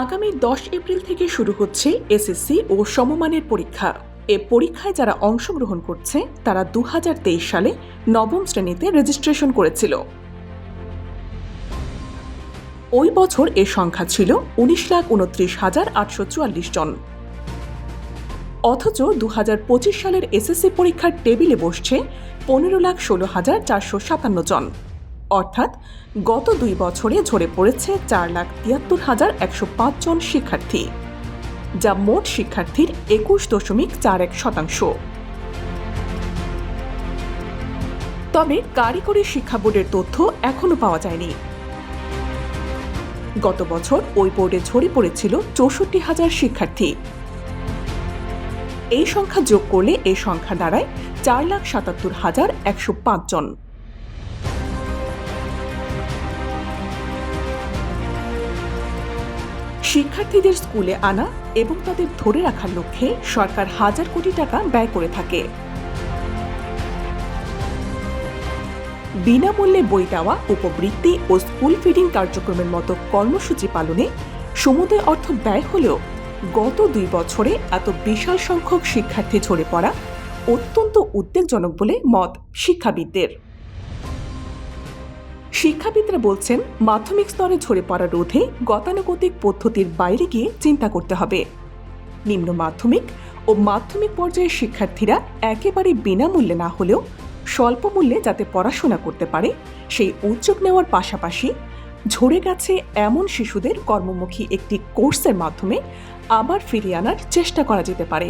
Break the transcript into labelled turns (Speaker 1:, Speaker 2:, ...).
Speaker 1: আগামী দশ এপ্রিল থেকে শুরু হচ্ছে এসএসসি ও সমমানের পরীক্ষা। এ পরীক্ষায় যারা অংশগ্রহণ করছে, তারা দু হাজার তেইশ সালে নবম শ্রেণীতে রেজিস্ট্রেশন করেছিল। ওই বছর এর সংখ্যা ছিল উনিশ লাখ উনত্রিশ হাজার আটশো চুয়াল্লিশ জন। অথচ দু হাজার পঁচিশ সালের এসএসসি পরীক্ষার টেবিলে বসছে পনেরো লাখ ষোলো হাজার চারশো সাতান্ন জন। অর্থাৎ গত দুই বছরে ঝরে পড়েছে চার লাখ তিয়াত্তর হাজার একশো পাঁচ জন শিক্ষার্থী, যা মোট শিক্ষার্থীর একুশ দশমিক চার এক শতাংশ। তবে কারিগরি শিক্ষা বোর্ডের তথ্য এখনও পাওয়া যায়নি। গত বছর ওই বোর্ডে ঝরে পড়েছিল চৌষট্টি হাজার শিক্ষার্থী। এই সংখ্যা যোগ করলে এই সংখ্যা দাঁড়ায় চার লাখ সাতাত্তর হাজার একশো পাঁচ জন। শিক্ষার্থীদের স্কুলে আনা এবং তাদের ধরে রাখার লক্ষ্যে সরকার হাজার কোটি টাকা ব্যয় করে থাকে। বিনামূল্যে বই দেওয়া, উপবৃত্তি ও স্কুল ফিডিং কার্যক্রমের মতো কর্মসূচি পালনে সমুদয় অর্থ ব্যয় হলেও গত দুই বছরে এত বিশাল সংখ্যক শিক্ষার্থী ঝরে পড়া অত্যন্ত উদ্বেগজনক বলে মত শিক্ষাবিদদের। শিক্ষাবিদরা বলছেন, মাধ্যমিক স্তরে ঝরে পড়া রোধে গতানুগতিক পদ্ধতির বাইরে গিয়ে চিন্তা করতে হবে। নিম্ন মাধ্যমিক ও মাধ্যমিক পর্যায়ের শিক্ষার্থীরা একেবারে বিনামূল্যে না হলেও স্বল্প মূল্যে যাতে পড়াশোনা করতে পারে, সেই উদ্যোগ নেওয়ার পাশাপাশি ঝরে গেছে এমন শিশুদের কর্মমুখী একটি কোর্সের মাধ্যমে আবার ফিরিয়ে আনার চেষ্টা করা যেতে পারে।